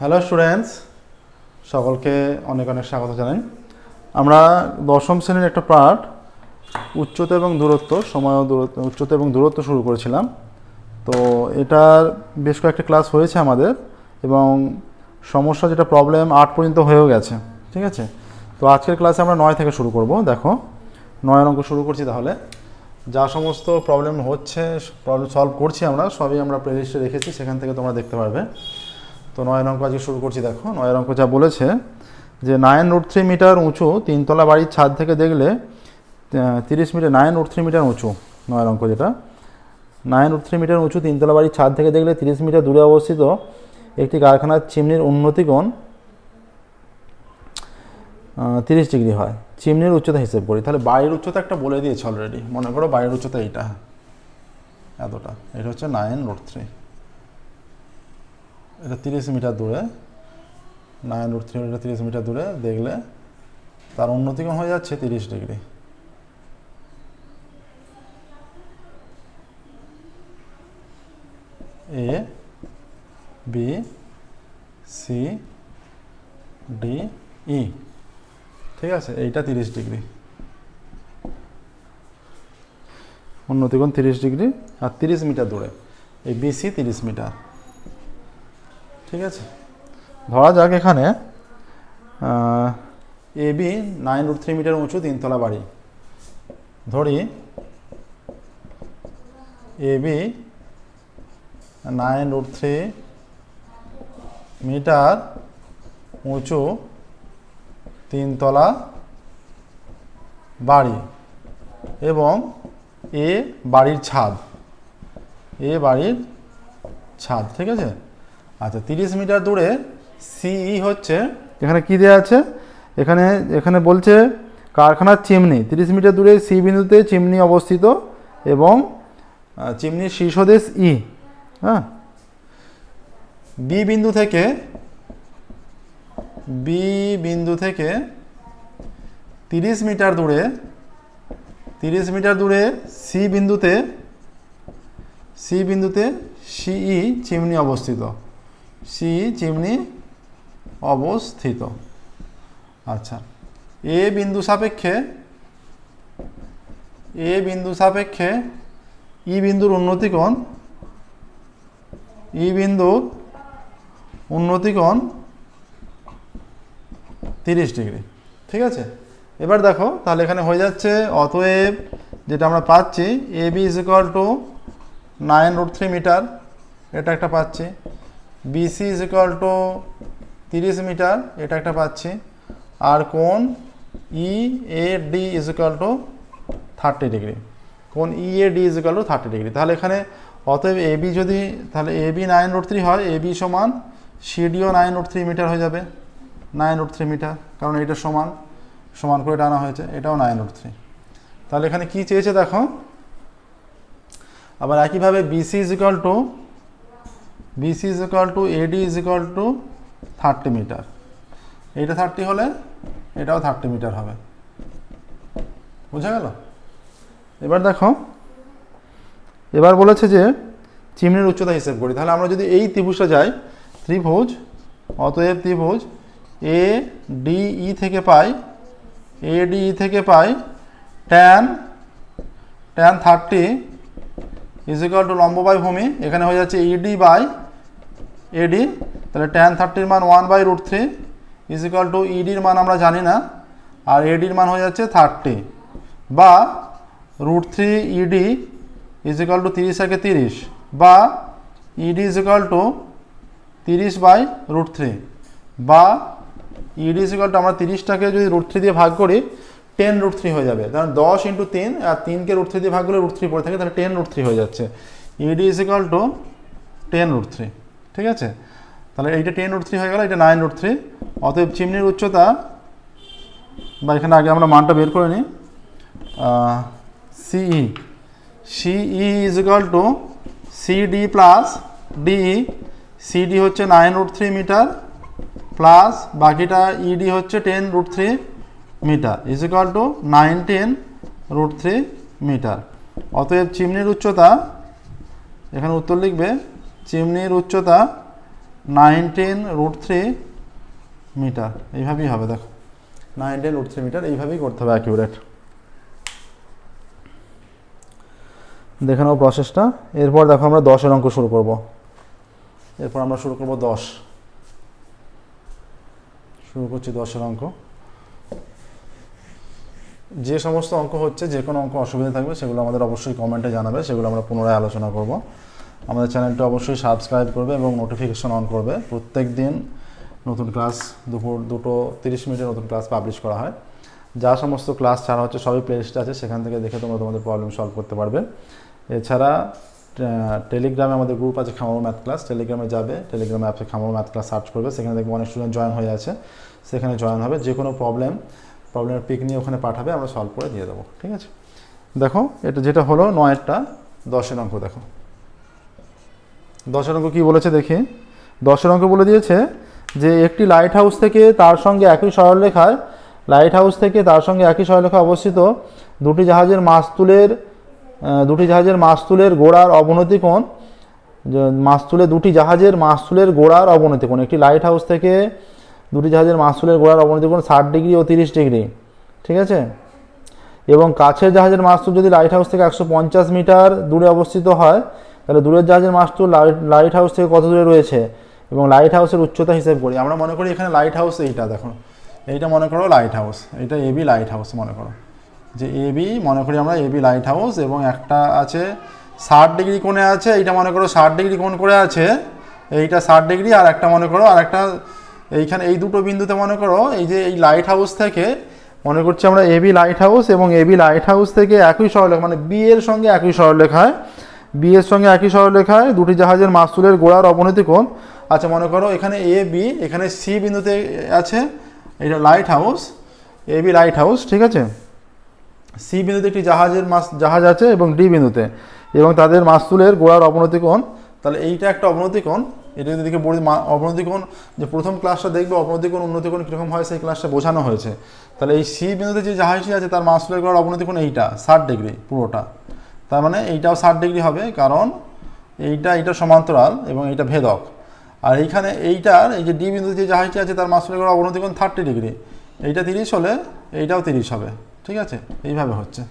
Hello students সকলকে অনেক অনেক স্বাগত জানাই। আমরা দশম শ্রেণির একটা পার্ট উচ্চতা এবং দূরত্ব, সময় দূরত্ব, উচ্চতা এবং দূরত্ব শুরু করেছিলাম। তো এটার বেশ কয়েকটা ক্লাস হয়েছে আমাদের এবং সমস্যা যেটা প্রবলেম আট পর্যন্ত হয়েও গেছে, ঠিক আছে? তো আজকের ক্লাসে আমরা নয় থেকে শুরু করব, দেখো। নয় অঙ্ক শুরু করছি তাহলে। যা সমস্ত প্রবলেম হচ্ছে প্রবলেম সলভ করছি আমরা, সবই আমরা প্লেলিস্টে রেখেছি, সেখান থেকে তোমরা দেখতে পারবে। তো নয় অঙ্ক আজকে শুরু করছি, দেখো। নয় অঙ্ক যা বলেছে যে নাইন রুট থ্রি মিটার উঁচু, তিনতলা বাড়ির ছাদ থেকে দেখলে তিরিশ metre nine root three metre উঁচু, নয় অঙ্ক যেটা নাইন রুট থ্রি মিটার উঁচু, তিনতলা বাড়ির ছাদ থেকে দেখলে তিরিশ মিটার দূরে অবস্থিত একটি কারখানার চিমনির উন্নতিকোণ তিরিশ ডিগ্রি হয়। চিমনির উচ্চতা হিসেব করি। তাহলে বাড়ির উচ্চতা একটা বলে দিয়েছে অলরেডি মনে করো বাড়ির উচ্চতা এইটা, এতটা। এটা হচ্ছে নাইন রুট থ্রি এটা তিরিশ মিটার দূরে নাইন রুট থ্রি এটা তিরিশ মিটার দূরে দেখলে তার উন্নতিকোণ হয়ে যাচ্ছে তিরিশ degree. A B C D E ঠিক আছে, এইটা তিরিশ ডিগ্রি। উন্নতিকোণ তিরিশ ডিগ্রি আর তিরিশ মিটার দূরে। এই বিসি তিরিশ মিটার। ঠিক আছে? ধরা যাক এখানে A, B nine root three metre উঁচু তিনতলা বাড়ি। ধরি, A, B nine root three metre উঁচু তিনতলা বাড়ি এবং এ বাড়ির ছাদ। এ বাড়ির ছাদ, ঠিক আছে? আচ্ছা তিরিশ মিটার দূরে সিই হচ্ছে, এখানে কি দেওয়া আছে? এখানে এখানে বলছে কারখানার চিমনি। তিরিশ মিটার দূরে সি বিন্দুতে চিমনি অবস্থিত এবং চিমনির শীর্ষদেশ ই হ্যাঁ? বি বিন্দু থেকে বি বিন্দু থেকে তিরিশ মিটার দূরে, তিরিশ মিটার দূরে সি বিন্দুতে সি বিন্দুতে সিই চিমনি অবস্থিত। সি চিমনি অবস্থিত। আচ্ছা এ বিন্দু সাপেক্ষে, এ বিন্দু সাপেক্ষে ই বিন্দুর উন্নতিকোণ ই বিন্দুর উন্নতিকোণ তিরিশ ডিগ্রি। ঠিক আছে? এবার দেখো, তাহলে এখানে হয়ে যাচ্ছে, অতএব যেটা আমরা পাচ্ছি, A B is to nine root three metre, এটা একটা পাচ্ছি। বিসি ইজ ইকাল টু তিরিশ মিটার, এটা একটা পাচ্ছি। আর কোন E A D is equal to thirty degree কোন E A D is equal to thirty degree তাহলে এখানে অতএব এ বি যদি, তাহলে A B nine root three হয় এ বি সমান সিডিও নাইন রুট থ্রি মিটার হয়ে যাবে। নাইন রুট থ্রি মিটার, কারণ এটা সমান সমান করে টানা হয়েছে, এটাও নাইন রুট থ্রি তাহলে এখানে কি চেয়েছে দেখো? আবার একইভাবে BC is equal to BC is equal to AD is equal to thirty metre এইটা থার্টি হলে এটাও থার্টি মিটার হবে। বুঝা গেল? এবার দেখো, এবার বলেছে যে চিমনির উচ্চতা হিসেব করি। তাহলে আমরা যদি এই ত্রিভুজটা যাই, ত্রিভুজ, অতএব ত্রিভুজ এ ডি ই থেকে পাই এ ডি ই থেকে পাই tan tan thirty is equal to লম্ব বাই ভূমি, এখানে হয়ে যাচ্ছে ইডি বাই এডি তাহলে ট্যান থার্টির মান one by root three is equal to ইডির মান আমরা জানি না, আর এডির মান হয়ে যাচ্ছে থার্টি বা root three ED is equal to তিরিশ একে তিরিশ, বা ইডি ইজিক্যাল টু তিরিশ বাই রুট থ্রি বা ইডি ইজিক্যাল টু আমরা তিরিশটাকে যদি রুট থ্রি দিয়ে ভাগ করি টেন রুট থ্রি হয়ে যাবে। কারণ দশ ইন্টু তিন, আর তিনকে রুট থ্রি দিয়ে ভাগ করলে রুট থ্রি পড়ে থাকে, তাহলে টেন রুট থ্রি হয়ে যাচ্ছে। ED is equal to ten root three ঠিক আছে? তাহলে এইটা টেন রুট থ্রি হয়ে গেল এটা নাইন রুট থ্রি অতএব চিমনির উচ্চতা, বা এখানে আগে আমরা মানটা বের করে নিই। CE CE is equal to CD plus DE CD হচ্ছে nine root three metre plus বাকিটা ইডি হচ্ছে ten root three metre is equal to nineteen root three metre অতএব চিমনির উচ্চতা, এখানে উত্তর লিখবে চিমনির উচ্চতা নাইনটিন রুট থ্রি মিটার এইভাবেই হবে, দেখো। নাইনটিন রুট থ্রি মিটার এইভাবেই করতে হবে অ্যাকিউরেট দেখে নাও প্রসেসটা এরপর দেখো আমরা দশের অঙ্ক শুরু করব। এরপর আমরা শুরু করব দশ। শুরু করছি দশের অঙ্ক। যে সমস্ত অঙ্ক হচ্ছে, যে কোনো অঙ্ক অসুবিধা থাকবে, সেগুলো আমাদের অবশ্যই কমেন্টে জানাবে, সেগুলো আমরা পুনরায় আলোচনা করব। আমাদের চ্যানেলটা অবশ্যই সাবস্ক্রাইব করবে এবং নোটিফিকেশন অন করবে। প্রত্যেক দিন নতুন ক্লাস দুপুর দুটো তিরিশ মিনিটের নতুন ক্লাস পাবলিশ করা হয়। যা সমস্ত ক্লাস ছাড়া হচ্ছে সবই প্লেলিস্ট আছে, সেখান থেকে দেখে তোমরা তোমাদের প্রবলেম সলভ করতে পারবে। এছাড়া টেলিগ্রামে আমাদের গ্রুপ আছে খামার ম্যাথ ক্লাস টেলিগ্রামে যাবে টেলিগ্রাম অ্যাপে খামার ম্যাথ ক্লাস সার্চ করবে। সেখানে দেখবে অনেক স্টুডেন্ট জয়েন হয়ে আছে। সেখানে জয়েন হবে। যে কোনো প্রবলেম প্রবলেমের পিক নিয়ে ওখানে পাঠাবে, আমরা সলভ করে দিয়ে দেবো। ঠিক আছে? দেখো, এটা যেটা হলো নয়েরটা, দশের অঙ্ক দেখো। দশের অঙ্ক কী বলেছে দেখি? দশের অঙ্ক বলে দিয়েছে যে একটি লাইট হাউস থেকে তার সঙ্গে একই সরলরেখায় লাইট হাউস থেকে তার সঙ্গে একই সরলরেখা অবস্থিত দুটি জাহাজের মাস্তুলের দুটি জাহাজের মাস্তুলের গোড়ার অবনতি কোণ মাস্তুলে দুটি জাহাজের মাস্তুলের গোড়ার অবনতি কোণ, একটি লাইট হাউস থেকে দুটি জাহাজের মাস্তুলের গোড়ার অবনতি কোণ ষাট ডিগ্রি ও তিরিশ ডিগ্রি, ঠিক আছে? এবং কাছের জাহাজের মাস্তুল যদি লাইট হাউস থেকে একশো পঞ্চাশ মিটার দূরে অবস্থিত হয় তাহলে দূরের জাহাজের মাস্তুল লাইট লাইট হাউস থেকে কত দূরে রয়েছে? এবং লাইট হাউসের উচ্চতা হিসেব করি। আমরা মনে করি এখানে লাইট হাউস এইটা, দেখো। এইটা মনে করো লাইট হাউস। এটা এবি লাইট হাউস মনে করো। যে এবি মনে করি আমরা এবি লাইট হাউস এবং একটা আছে ষাট ডিগ্রি কোণে আছে, এইটা মনে করো ষাট ডিগ্রি কোণ করে আছে, এইটা ষাট ডিগ্রি, আর একটা মনে করো, আর একটা এইখানে এই দুটো বিন্দুতে মনে করো, এই যে এই লাইট হাউস থেকে মনে করছি আমরা এবি লাইট হাউস এবং এবি লাইট হাউস থেকে একই সরলরেখা মানে বি এর সঙ্গে একই সরলরেখায় বি এর সঙ্গে একই সরলরেখায় দুটি জাহাজের মাস্তুলের গোড়ার অবনতি কোণ। আচ্ছা মনে করো এখানে এ বি এখানে সি বিন্দুতে আছে, এটা lighthouse A B lighthouse ঠিক আছে? সি বিন্দুতে একটি জাহাজের মাস জাহাজ আছে এবং ডি বিন্দুতে। এবং তাদের মাসুলের গোড়ার অবনতি কোণ, তাহলে এইটা একটা অবনতি কোণ। এটা যদি দেখে বলি অবনতি কোণ, যে প্রথম ক্লাসটা দেখবে, অবনতি কোণ, উন্নতি কোণ কীরকম হয়, সেই ক্লাসটা বোঝানো হয়েছে। তাহলে এই সি বিন্দুতে যে জাহাজটি আছে, তার মাসুলের গোড়ার অবনতি কোণ এইটা, ষাট ডিগ্রি পুরোটা। তার মানে এইটাও ষাট ডিগ্রি হবে, কারণ এইটা এইটা সমান্তরাল এবং এইটা ভেদক। আর এইখানে এইটার, এই যে ডি বিন্দুতে যে জাহাজটি আছে, তার মাস্তুলের গোড়ার অবনতি কোণ থার্টি ডিগ্রি এইটা তিরিশ হলে এইটাও তিরিশ হবে, ঠিক আছে? এইভাবে হচ্ছে।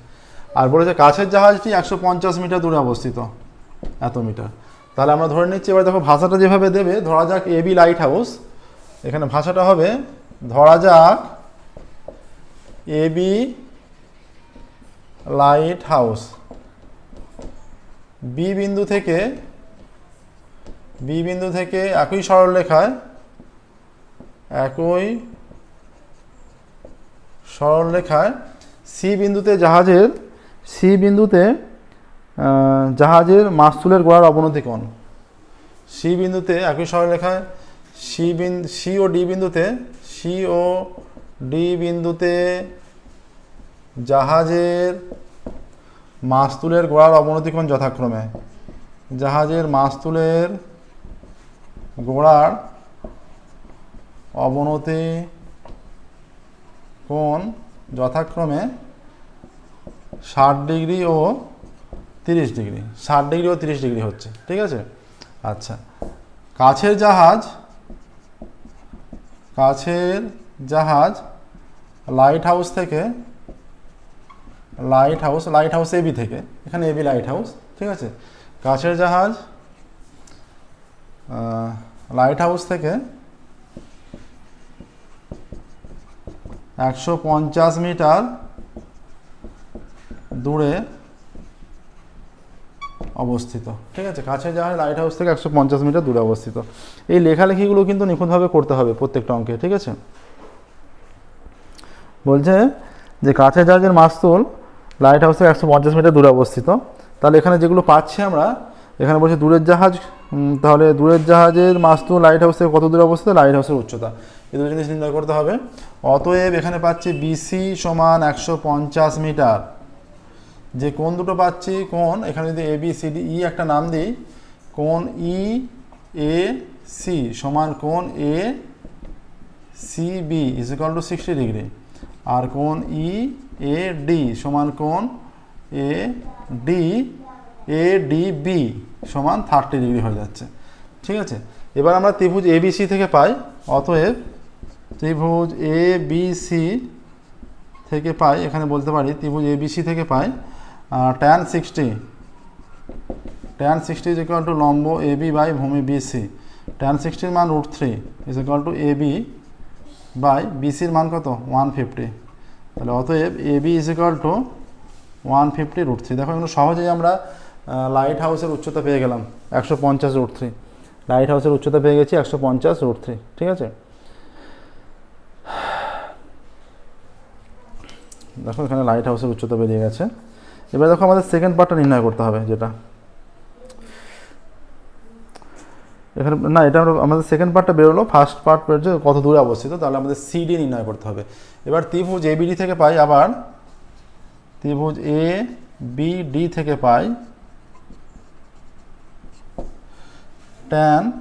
আর বলেছে কাছের জাহাজটি একশো পঞ্চাশ মিটার দূরে অবস্থিত, এত মিটার। তাহলে আমরা ধরে নিচ্ছি, এবার দেখো ভাষাটা যেভাবে দেবে, ধরা যাক এবি লাইট হাউস এখানে ভাষাটা হবে, ধরা যাক এবি লাইট হাউস বি বিন্দু থেকে বি বিন্দু থেকে একই সরলরেখায় একই সরলরেখায় সি বিন্দুতে জাহাজের সি বিন্দুতে জাহাজের মাস্তুলের গোড়ার অবনতি কোণ। সি বিন্দুতে একই সরলরেখায় সি বিন সি ও ডি বিন্দুতে সি ও ডি বিন্দুতে জাহাজের মাস্তুলের গোড়ার অবনতি কোণ যথাক্রমে? জাহাজের মাস্তুলের গোড়ার অবনতি কোণ যথাক্রমে? ষাট ডিগ্রি ও তিরিশ ডিগ্রি। ষাট ডিগ্রি ও তিরিশ ডিগ্রি হচ্ছে, ঠিক আছে? আচ্ছা কাছের জাহাজ কাছের জাহাজ লাইট হাউস থেকে lighthouse lighthouse AB থেকে, এখানে এবি লাইট হাউস ঠিক আছে? কাছের জাহাজ লাইট হাউস থেকে একশো পঞ্চাশ মিটার দূরে অবস্থিত, ঠিক আছে? কাছে জাহাজ লাইট হাউস থেকে একশো পঞ্চাশ মিটার দূরে অবস্থিত। এই লেখালেখিগুলো কিন্তু নিখুঁতভাবে করতে হবে প্রত্যেকটা অঙ্কে, ঠিক আছে? বলছে যে কাছে জাহাজের মাস্তুল লাইট হাউস একশো পঞ্চাশ মিটার দূরে অবস্থিত। তাহলে এখানে যেগুলো পাচ্ছি আমরা, এখানে বলছে দূরের জাহাজ তাহলে দূরের জাহাজের মাস্তুল লাইট হাউস কত দূরে অবস্থিত? লাইট হাউসের উচ্চতা। এই দুটো জিনিস নির্ণয় করতে হবে। অতএব এখানে পাচ্ছি বিসি সমান একশো পঞ্চাশ মিটার যে কোন দুটো পাচ্ছি? কোন, এখানে যদি A B C D E একটা নাম দিই, কোন ই এ সি সমান কোন A C B to sixty degree আর কোন ই এ ডি সমান কোন A D A D B সমান থার্টি ডিগ্রি হয়ে যাচ্ছে। ঠিক আছে? এবার আমরা ত্রিভুজ এ বি সি থেকে পাই, অতএব ত্রিভুজ এ বি সি থেকে পাই, এখানে বলতে পারি ত্রিভুজ এ বি সি থেকে পাই tan sixty tan sixty is equal to লম্ব এ বি বাই ভূমি বি সি ট্যান সিক্সটির মান root three is equal to A B by বিসির মান কত? ওয়ান ফিফটি তাহলে অতএব A, B is equal to one fifty root three দেখো এগুলো সহজেই আমরা লাইট হাউসের উচ্চতা পেয়ে গেলাম। একশো পঞ্চাশ রুট থ্রি লাইট হাউসের উচ্চতা পেয়ে গেছি একশো পঞ্চাশ রুট থ্রি ঠিক আছে? দেখো এখানে লাইট হাউসের উচ্চতা বেরিয়ে গেছে। এবার দেখো আমাদের সেকেন্ড পার্টটা নির্ণয় করতে হবে যেটা। এখানে, না, এটা আমরা- আমাদের সেকেন্ড পার্টটা বেরোলো ফার্স্ট পার্ট বেরোচ্ছে কত দূরে অবস্থিত, তাহলে আমাদের সিডি নির্ণয় করতে হবে। এবার ত্রিভুজ এবিডি থেকে পাই আবার, ত্রিভুজ এ বি ডি থেকে পাই ট্যান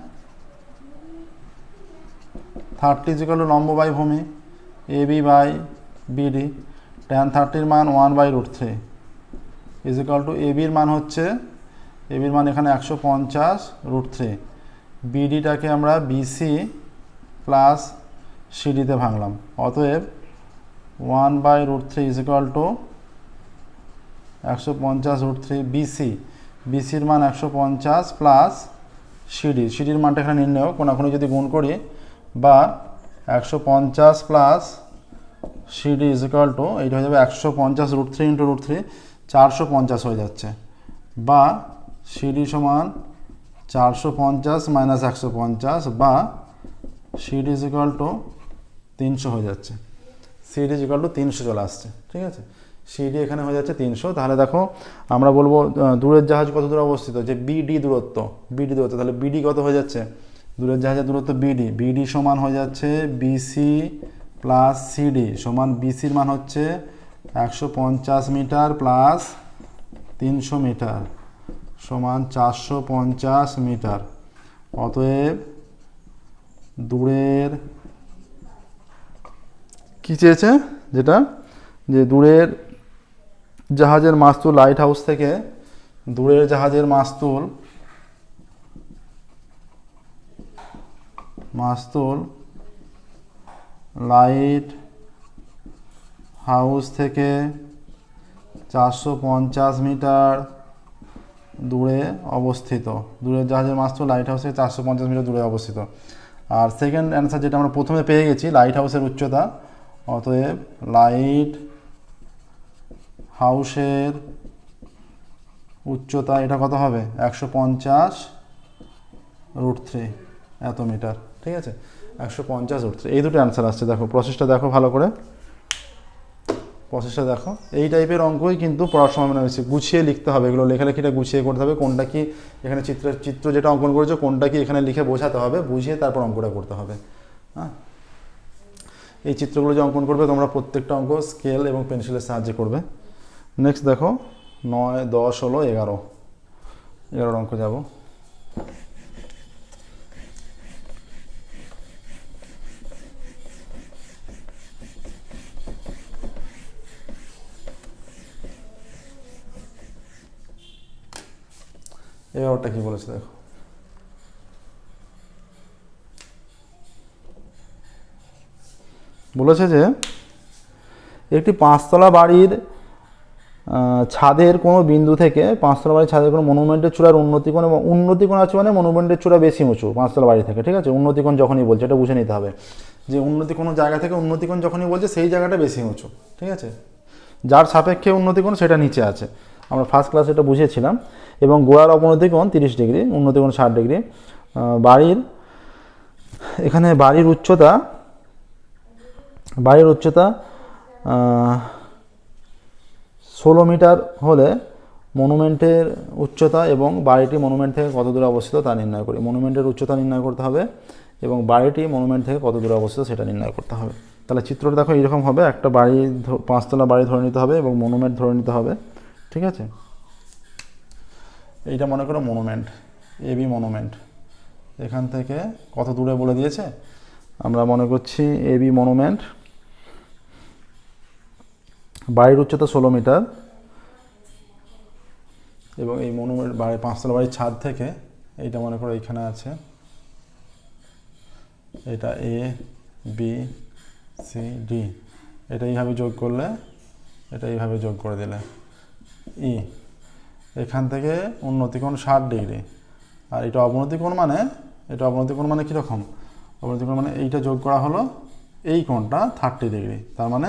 থার্টি জিকাল লম্ব বাই ভূমি A B by BD tan থার্টির মান one by root three is equal to A বির মান হচ্ছে এ বির মান এখানে একশো পঞ্চাশ রুট থ্রি বিডিটাকে আমরা বিসি প্লাস সিডিতে ভাঙলাম। অতএব one by root three is equal to একশো পঞ্চাশ রুট থ্রি বিসি বিসির মান একশো পঞ্চাশ প্লাস সিডি সিডির মানটা এখানে নির্ণয় কোনাকুনি যদি গুণ করি, বা একশো পঞ্চাশ plus CD is equal to এইটা হয়ে যাবে একশো পঞ্চাশ root three into root three চারশো পঞ্চাশ হয়ে যাচ্ছে। বা সিডি সমান চারশো পঞ্চাশ মাইনাস একশো পঞ্চাশ বা সিডি ইজ ইকাল টু তিনশো হয়ে যাচ্ছে। সিডি ইজ ইকাল টু তিনশো চলে আসছে, ঠিক আছে? সিডি এখানে হয়ে যাচ্ছে তিনশো। তাহলে দেখো, আমরা বলব দূরের জাহাজ কত দূরে অবস্থিত? যে বিডি দূরত্ব বিডি দূরত্ব, তাহলে বিডি কত হয়ে যাচ্ছে? দূরের জাহাজের দূরত্ব বিডি বিডি সমান হয়ে যাচ্ছে বিসি প্লাস সিডি সমান বিসির মান হচ্ছে একশো পঞ্চাশ মিটার প্লাস তিনশো মিটার। সমান চারশো পঞ্চাশ মিটার। অতএব দূরের কি চেয়েছে যেটা? যে দূরের জাহাজের মাস্তুল লাইট হাউস থেকে দূরের জাহাজের মাস্তুল মাস্তুল লাইট হাউস থেকে চারশো পঞ্চাশ মিটার দূরে অবস্থিত। দূরের জাহাজের মাস্তুল লাইট হাউস চারশো পঞ্চাশ মিটার দূরে অবস্থিত। আর সেকেন্ড অ্যান্সার যেটা আমরা প্রথমে পেয়ে গেছি লাইট হাউসের উচ্চতা। অতএব লাইট হাউসের উচ্চতা এটা কত হবে? একশো পঞ্চাশ রুট থ্রি এত মিটার ঠিক আছে? একশো পঞ্চাশ রুট থ্রি এই দুটো অ্যান্সার আসছে। দেখো প্রসেসটা দেখো ভালো করে। প্রসেসটা দেখো। এই টাইপের অঙ্কই কিন্তু পড়ার সময় মনে হয়েছে, গুছিয়ে লিখতে হবে। এগুলো লেখালেখিটা গুছিয়ে করতে হবে, কোনটা কি এখানে চিত্র চিত্র যেটা অঙ্কন করেছ, কোনটা কি এখানে লিখে বোঝাতে হবে, বুঝিয়ে তারপর অঙ্কটা করতে হবে। হ্যাঁ? এই চিত্রগুলো যে অঙ্কন করবে, তোমরা প্রত্যেকটা অঙ্ক স্কেল এবং পেন্সিলের সাহায্যে করবে। নেক্সট দেখো, নয়, দশ হলো এগারো। এগারোর অঙ্ক যাব। এগারোটা কি বলেছে দেখো। বলেছে যে, একটি পাঁচতলা বাড়ির ছাদের কোনো বিন্দু থেকে, পাঁচতলা বাড়ির ছাদের কোনো মনুমেন্টের চূড়ার উন্নতি কোণ এবং উন্নতি কোণ আছে মানে মনুমেন্টের চূড়া বেশি উঁচু, পাঁচতলা বাড়ি থেকে, ঠিক আছে? উন্নতি কোণ যখনই বলছে, এটা বুঝে নিতে হবে। যে উন্নতি কোনো জায়গা থেকে উন্নতি কোণ যখনই বলছে, সেই জায়গাটা বেশি উঁচু, ঠিক আছে? যার সাপেক্ষে উন্নতি কোণ সেটা নিচে আছে। আমরা ফার্স্ট ক্লাসে এটা বুঝেছিলাম। এবং গোড়ার অবনতি কোণ তিরিশ ডিগ্রি উন্নতি কোণ ষাট ডিগ্রি। বাড়ির, এখানে বাড়ির উচ্চতা বাড়ির উচ্চতা ষোলো মিটার হলে মনুমেন্টের উচ্চতা এবং বাড়িটি মনুমেন্ট থেকে কত দূরে অবস্থিত তা নির্ণয় করি। মনুমেন্টের উচ্চতা নির্ণয় করতে হবে এবং বাড়িটি মনুমেন্ট থেকে কত দূরে অবস্থিত সেটা নির্ণয় করতে হবে। তাহলে চিত্রটা দেখো, এইরকম হবে। একটা বাড়ি পাঁচতলা বাড়ি ধরে নিতে হবে এবং মনুমেন্ট ধরে নিতে হবে। ঠিক আছে? এইটা মনে করো মনুমেন্ট এবি মনুমেন্ট এখান থেকে কত দূরে বলে দিয়েছে? আমরা মনে করছি এবি মনুমেন্ট বাড়ির উচ্চতা ষোলো মিটার। এবং এই মনুমেন্ট বাড়ি পাঁচতলা বাড়ির ছাদ থেকে এইটা মনে করো এইখানে আছে। এটা এ বি সি ডি এটা এইভাবে যোগ করলে, এটা এইভাবে যোগ করে দিলে। ই, এখান থেকে উন্নতিকোণ ষাট ডিগ্রি। আর এটা অবনতিকোণ মানে এটা অবনতিকোণ মানে কীরকম? অবনতিকোণ মানে এইটা যোগ করা হলো এই কোণটা থার্টি ডিগ্রি, তার মানে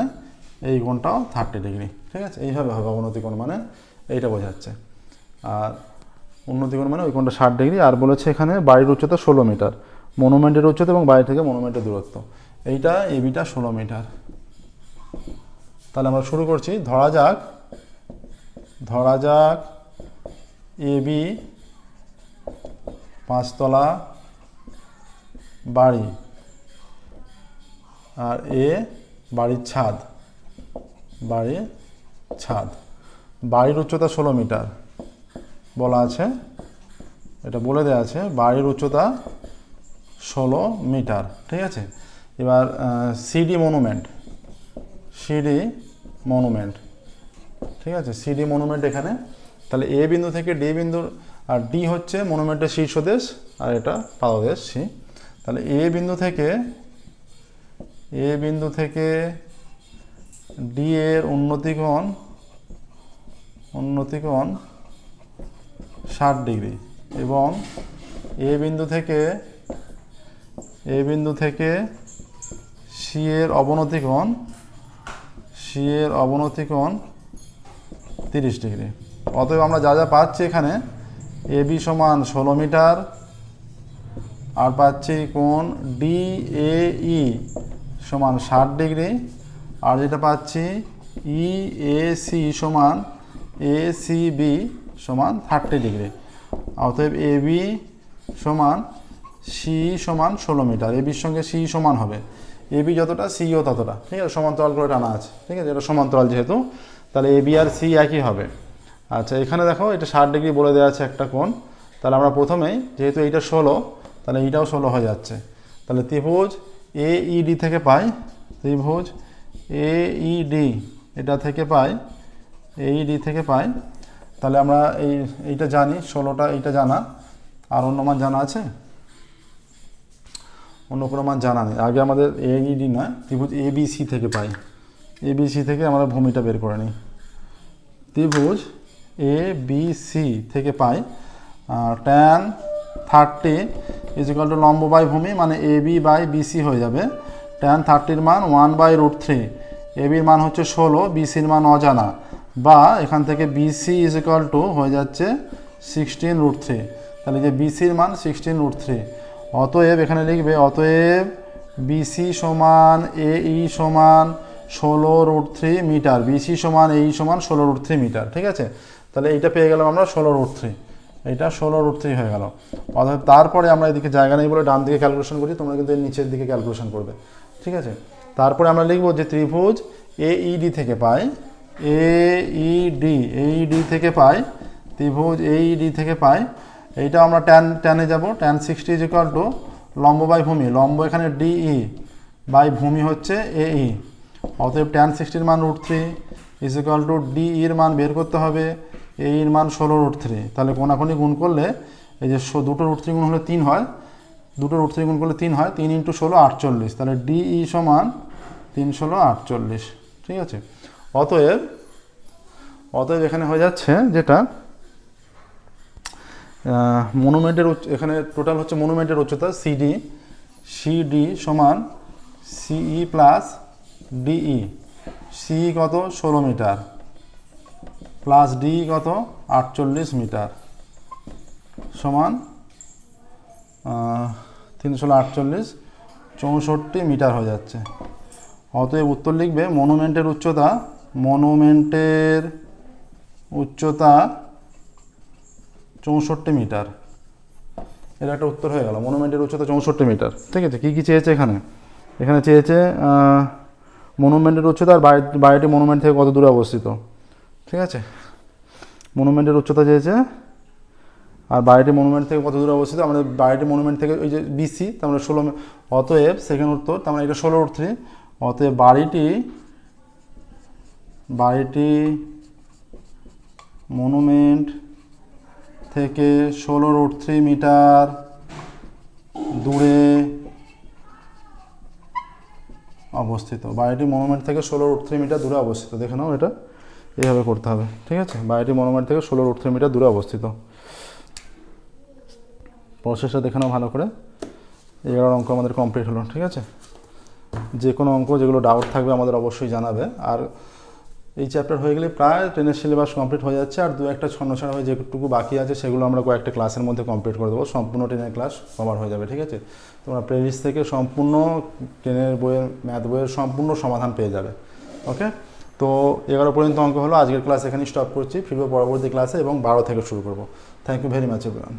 এই কোণটাও থার্টি ডিগ্রি, ঠিক আছে? এইভাবে হবে অবনতিকোণ মানে এইটা বোঝাচ্ছে। আর উন্নতিকোণ মানে ওই কোণটা ষাট ডিগ্রি, আর বলেছে এখানে বাড়ির উচ্চতা ষোলো মিটার, মনুমেন্টের উচ্চতা এবং বাড়ি থেকে মনুমেন্টের দূরত্ব। এইটা এবিটা ষোলো মিটার। তাহলে আমরা শুরু করছি, ধরা যাক ধরা যাক এবি পাঁচতলা বাড়ি আর এ, বাড়ির ছাদ বাড়ির ছাদ। বাড়ির উচ্চতা ষোলো মিটার, বলা আছে, এটা বলে দেওয়া আছে, বাড়ির উচ্চতা ষোলো মিটার, ঠিক আছে? এবার সিডি মনুমেন্ট সিডি মনুমেন্ট। ঠিক আছে? সিডি মনুমেন্ট এখানে। তাহলে এ বিন্দু থেকে ডি বিন্দুর, আর ডি হচ্ছে মনুমেন্টের শীর্ষদেশ, আর এটা পাদদেশ সি তাহলে এ বিন্দু থেকে এ বিন্দু থেকে ডি এর উন্নতিকোণ উন্নতিকোণ ষাট ডিগ্রি। এবং এ বিন্দু থেকে এ বিন্দু থেকে সি এর অবনতি কোণ সি এর অবনতি কোণ তিরিশ ডিগ্রি। অতএব আমরা যা যা পাচ্ছি এখানে, এ বি সমান ষোলো মিটার, আর পাচ্ছি কোন ডি এ ই সমান ষাট ডিগ্রি, আর যেটা পাচ্ছি ই এ সি সমান এ সি বি সমান থার্টি ডিগ্রি। অতএব এ বি সমান সি সমান ষোলো মিটার, এ বির সঙ্গে সি সমান হবে। এ বি যতটা, সিও ততটা। ঠিক আছে, সমান্তরাল করে টানা আছে। ঠিক আছে, এটা সমান্তরাল যেহেতু। তাহলে এ বি আর সি একই হবে। আচ্ছা এখানে দেখো, এটা ষাট ডিগ্রি বলে দেওয়া আছে একটা কোণ। তাহলে আমরা প্রথমেই, যেহেতু এইটা ষোলো, তাহলে এইটাও ষোলো হয়ে যাচ্ছে। তাহলে ত্রিভুজ এ ই ডি থেকে পাই, ত্রিভুজ এ ই ডি এটা থেকে পাই এই ডি থেকে পাই। তাহলে আমরা এই, এইটা জানি, ষোলোটা এইটা জানা। আর অন্য মান জানা আছে? অন্য কোনো মান জানা নেই। আগে আমাদের এ এইডি নয়, ত্রিভুজ এ বি সি থেকে পাই। এ বি সি থেকে আমরা ভূমিটা বের করে নিই। ত্রিভুজ এ বি সি থেকে পাই tan thirty is equal to লম্ব বাই ভূমি মানে এ বি বাই বিসি হয়ে যাবে। ট্যান থার্টির মান one by root three A বির মান হচ্ছে ষোলো বিসির মান অজানা। বা এখান থেকে বিসি ইজ ইকাল টু হয়ে যাচ্ছে সিক্সটিন রুট থ্রি তাহলে যে বিসির মান সিক্সটিন রুট থ্রি অতএব এখানে লিখবে, অতএব বিসি সমান এ ই সমান ষোলো রুট থ্রি মিটার বিসি সমান এই সমান ষোলো রুট থ্রি মিটার ঠিক আছে? তাহলে এইটা পেয়ে গেলাম আমরা ষোলো রুট থ্রি এইটা ষোলো রুট থ্রি হয়ে গেল। অর্থাৎ তারপরে আমরা এদিকে জায়গা নেই বলে ডান দিকে ক্যালকুলেশন করি তোমরা কিন্তু এর নিচের দিকে ক্যালকুলেশন করবে, ঠিক আছে? তারপরে আমরা লিখব যে ত্রিভুজ এ ইডি থেকে পাই এ ইডি এইডি থেকে পাই, ত্রিভুজ এইডি থেকে পাই, এইটা আমরা ট্যান ট্যানে যাব tan sixty is equal to লম্ব বাই ভূমি, লম্ব এখানে ডিই বাই ভূমি হচ্ছে এ ই অতএব ট্যান সিক্সটির মান root three is equal to D ইর মান বের করতে হবে এ ইর মান ষোলো রুট থ্রি তাহলে কোনাকুনি গুণ করলে এই যে দুটো রুট থ্রি গুণ হলে তিন হয়, দুটো রুট থ্রি গুণ করলে তিন হয়, তিন ইন্টু ষোলো আটচল্লিশ। তাহলে ডি ই সমান তিন ষোলো আটচল্লিশ। ঠিক আছে? অতএব অতএব এখানে হয়ে যাচ্ছে যেটা মনুমেন্টের উচ্চ এখানে টোটাল হচ্ছে মনুমেন্টের উচ্চতা সিডি সিডি সমান সিই প্লাস ডিই, সি কত? ষোলো মিটার। প্লাস ডি কত? আটচল্লিশ মিটার। সমান তিনশো আটচল্লিশ, চৌষট্টি মিটার হয়ে যাচ্ছে। অতএব উত্তর লিখবে মনুমেন্টের উচ্চতা মনুমেন্টের উচ্চতা চৌষট্টি মিটার। এর একটা উত্তর হয়ে গেল মনুমেন্টের উচ্চতা চৌষট্টি মিটার। ঠিক আছে, কী কী চেয়েছে এখানে? এখানে চেয়েছে মনুমেন্টের উচ্চতা আর বাড়ি, বাড়িটি মনুমেন্ট থেকে কত দূরে অবস্থিত? ঠিক আছে? মনুমেন্টের উচ্চতা চেয়েছে আর বাড়িটি মনুমেন্ট থেকে কত দূরে অবস্থিত? আমাদের বাড়িটি মনুমেন্ট থেকে ওই যে বিসি তার মানে ষোলো অতএব সেকেন্ড উত্তর, তার মানে এটা ষোলো থ্রি অতএব বাড়িটি বাড়িটি মনুমেন্ট থেকে ষোলো রুট থ্রি মিটার দূরে অবস্থিত। বায়োটি মনোমেন্ট থেকে ষোলো রুট থ্রি মিটার দূরে অবস্থিত। দেখে নাও এটা। এইভাবে করতে হবে, ঠিক আছে? বায়োটি মনোমেন্ট থেকে ষোলো রুট থ্রি মিটার দূরে অবস্থিত। প্রসেসটা দেখে নাও ভালো করে। এগারো অঙ্ক আমাদের কমপ্লিট হলো, ঠিক আছে? যে কোনো অঙ্ক, যেগুলো ডাউট থাকবে আমাদের অবশ্যই জানাবে। আর এই চ্যাপ্টার হয়ে গেলে প্রায় ট্রেনের সিলেবাস কমপ্লিট হয়ে যাচ্ছে আর দু একটা ছন্ন ছাড়া হয়ে যেটুকু বাকি আছে সেগুলো আমরা কয়েকটা ক্লাসের মধ্যে কমপ্লিট করে দেবো। সম্পূর্ণ ট্রেনের ক্লাস কভার হয়ে যাবে, ঠিক আছে? তোমরা প্লেলিস্ট থেকে সম্পূর্ণ ট্রেনের বইয়ের ম্যাথ বইয়ের সম্পূর্ণ সমাধান পেয়ে যাবে ওকে তো এগারো পর্যন্ত অঙ্ক হলো, আজকের ক্লাস এখানেই স্টপ করছি। ফিরবো পরবর্তী ক্লাসে এবং বারো থেকে শুরু করব। Thank you very much everyone